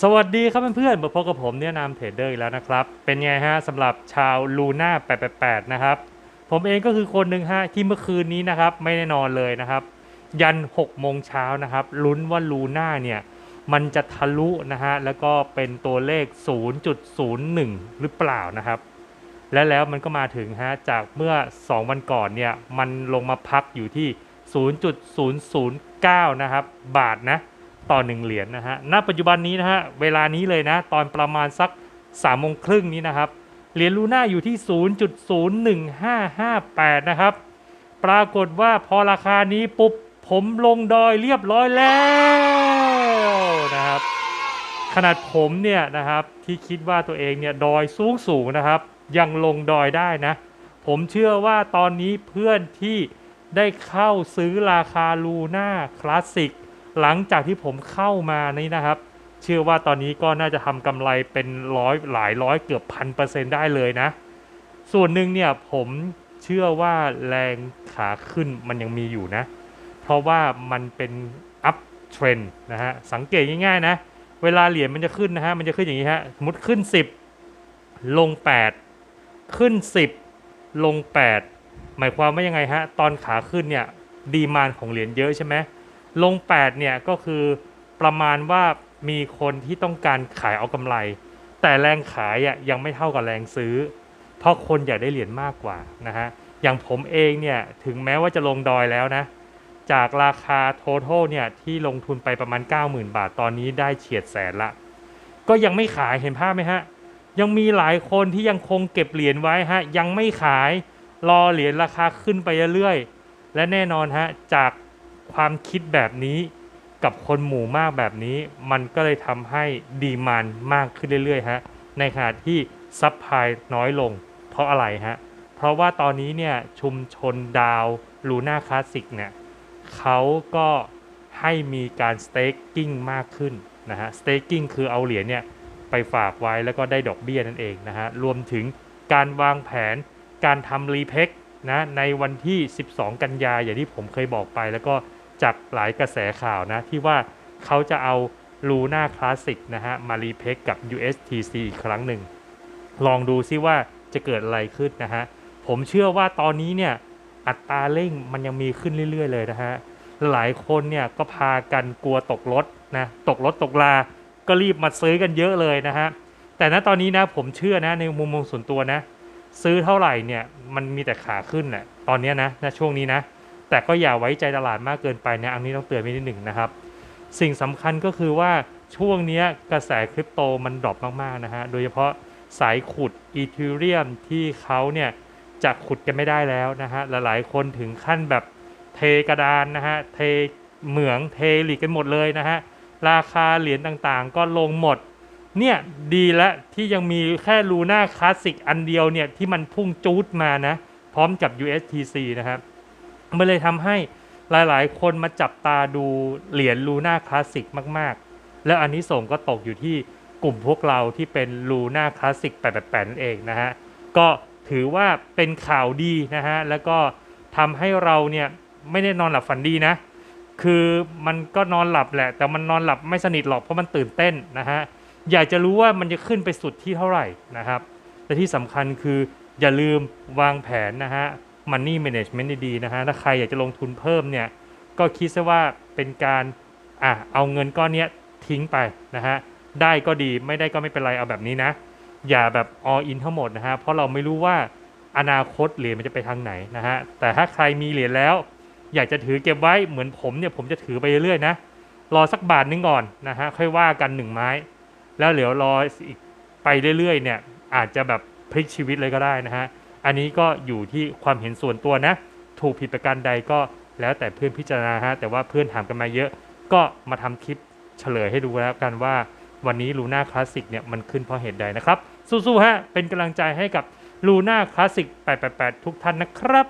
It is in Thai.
สวัสดีครับเพื่อนๆมาพบกับผมเนี่ยนามเทรดเดอร์อีกแล้วนะครับ เป็นไงฮะสำหรับชาวลูน่า888 นะครับ ผมเองก็คือคนหนึ่งฮะที่เมื่อคืนนี้นะครับ ไม่ได้นอนเลยนะครับ ยัน 6 โมงเช้านะครับ ลุ้นว่าลูน่าเนี่ย มันจะทะลุนะฮะ แล้วก็เป็นตัวเลข 0.01 หรือเปล่านะครับ และแล้วมันก็มาถึงฮะ จากเมื่อ 2 วันก่อนเนี่ย มันลงมาพักอยู่ที่ 0.009 นะครับ บาทนะ ต่อ 1 เหรียญนะฮะ ณ ปัจจุบันนี้นะฮะ เวลานี้เลยนะ ตอนประมาณสัก3โมงครึ่งนี้นะครับ เหรียญลูน่าอยู่ที่ 0.01558 นะครับ ปรากฏว่าพอราคานี้ปุ๊บ ผมลงดอยเรียบร้อยแล้วนะครับ ขนาดผมเนี่ยนะครับที่คิดว่าตัวเองเนี่ยดอยสูงสูงนะครับ ยังลงดอยได้นะ ผมเชื่อว่าตอนนี้เพื่อนที่ได้เข้าซื้อราคาลูน่าคลาสสิก หลังจากที่ผมเข้ามานี่นะครับ เชื่อว่าตอนนี้ก็น่าจะทำกำไรเป็นร้อยหลายร้อยเกือบพันเปอร์เซ็นต์ได้เลยนะ ส่วนหนึ่งเนี่ยผมเชื่อว่าแรงขาขึ้นมันยังมีอยู่นะ เพราะว่ามันเป็นอัพเทรนนะฮะ สังเกตง่ายๆนะ เวลาเหรียญมันจะขึ้นนะฮะ มันจะขึ้นอย่างนี้ฮะ สมมติขึ้น 10 ลง 8 ขึ้น 10 ลง 8 หมายความว่ายังไงฮะ ตอนขาขึ้นเนี่ย ดีมานของเหรียญเยอะใช่ไหม ลง8เนี่ยก็คือประมาณว่ามีคนที่ต้องการขายเอากำไร แต่แรงขายอะยังไม่เท่ากับแรงซื้อ เพราะคนอยากได้เหรียญมากกว่านะฮะอย่างผมเองเนี่ยถึงแม้ว่าจะลงดอยแล้วนะจากราคา total เนี่ยที่ลงทุนไปประมาณ 90,000 บาทตอนนี้ได้เฉียดแสนละ ก็ยังไม่ขายเห็นภาพไหมฮะ ยังมีหลายคนที่ยังคงเก็บเหรียญไว้ฮะ ยังไม่ขายรอเหรียญราคาขึ้นไปเรื่อยๆและแน่นอนฮะจาก ความคิดแบบนี้กับคนหมู่มากแบบนี้ มันก็เลยทำให้ดีมานมากขึ้นเรื่อยๆฮะในขณะที่ซัพพลายน้อยลง เพราะอะไรฮะเพราะว่าตอนนี้เนี่ยชุมชนดาวลูน่าคลาสสิกเนี่ยเขาก็ให้มีการสเต็กกิ้งมากขึ้นนะฮะสเต็กกิ้งคือเอาเหรียญเนี่ยไปฝากไว้แล้วก็ได้ดอกเบี้ยนั่นเองนะฮะรวมถึงการวางแผนการทำรีเพ็กนะในวันที่ 12 กันยาอย่างที่ผมเคยบอกไป แล้วก็ จากหลายกระแสข่าวนะ ที่ว่าเขาจะเอาลูน่าคลาสสิกนะฮะ มารีเพ็กกับ USTC อีกครั้งหนึ่ง ลองดูซิว่าจะเกิดอะไรขึ้นนะฮะ ผมเชื่อว่าตอนนี้เนี่ย อัตราเร่งมันยังมีขึ้นเรื่อย ๆ เลยนะฮะ หลายคนเนี่ยก็พากันกลัวตกรถนะ ตกรถตกลา ก็รีบมาซื้อกันเยอะเลยนะฮะ แต่ณตอนนี้นะผมเชื่อนะในมุมมองส่วนตัวนะ ซื้อเท่าไหร่เนี่ยมันมีแต่ขาขึ้นแหละตอนนี้นะณช่วงนี้นะ แต่ก็อย่าไว้ใจตลาดมากเกินไปนะอันนี้ต้องเตือนไว้นิดหนึ่งนะครับ สิ่งสำคัญก็คือว่าช่วงนี้กระแสคริปโตมันดรอปมากๆนะฮะโดยเฉพาะสายขุดอีเทเรียมที่เขาเนี่ยจะขุดกันไม่ได้แล้วนะฮะหลายๆคนถึงขั้นแบบเทกระดานนะฮะเทเหมืองเทหลีกกันหมดเลยนะฮะราคาเหรียญต่างๆ ก็ลงหมดเนี่ยดีแล้วที่ยังมีแค่ลูน่าคลาสสิกอันเดียวเนี่ยที่มันพุ่งจูดมานะ พร้อมกับ USTC นะครับ มันเลยทำให้หลายๆ คนมาจับตาดูเหรียญลูน่าคลาสสิกมากๆ แล้วอันนี้ส่งก็ตกอยู่ที่กลุ่มพวกเราที่เป็นลูน่าคลาสสิก888นั่นเองนะฮะ ก็ถือว่าเป็นข่าวดีนะฮะ แล้วก็ทำให้เราเนี่ยไม่ได้นอนหลับฝันดีนะ คือมันก็นอนหลับแหละ แต่มันนอนหลับไม่สนิทหรอกเพราะมันตื่นเต้นนะฮะ อยากจะรู้ว่ามันจะขึ้นไปสุดที่เท่าไหร่นะครับแต่ที่สำคัญคืออย่าลืมวางแผนนะฮะ Money Management ดีๆนะฮะ ถ้าใครอยากจะลงทุนเพิ่มเนี่ย ก็คิดซะว่าเป็นการอะเอาเงินก้อนเนี้ยทิ้งไปนะฮะ ได้ก็ดีไม่ได้ก็ไม่เป็นไรเอาแบบนี้นะ อย่าแบบ all in ทั้งหมดนะฮะ เพราะเราไม่รู้ว่าอนาคตเหรียญมันจะไปทางไหนนะฮะ แต่ถ้าใครมีเหรียญแล้ว อยากจะถือเก็บไว้เหมือนผมเนี่ยผมจะถือไปเรื่อยๆนะ รอสักบาทนึงก่อนนะฮะ ค่อยว่ากันหนึ่งไม้ แล้วเดี๋ยวรออีกไปเรื่อยๆเนี่ยอาจจะแบบพลิกชีวิตเลยก็ได้นะฮะ อันนี้ก็อยู่ที่ความเห็นส่วนตัวนะ ถูกผิดประการใดก็แล้วแต่เพื่อนพิจารณาฮะแต่ว่าเพื่อนถามกันมาเยอะ ก็มาทำคลิปเฉลยให้ดูแล้วกันว่า วันนี้ลูน่าคลาสสิกเนี่ยมันขึ้นเพราะเหตุใดนะครับ สู้ๆฮะเป็นกำลังใจให้กับลูน่าคลาสสิก888 ทุกท่านนะครับ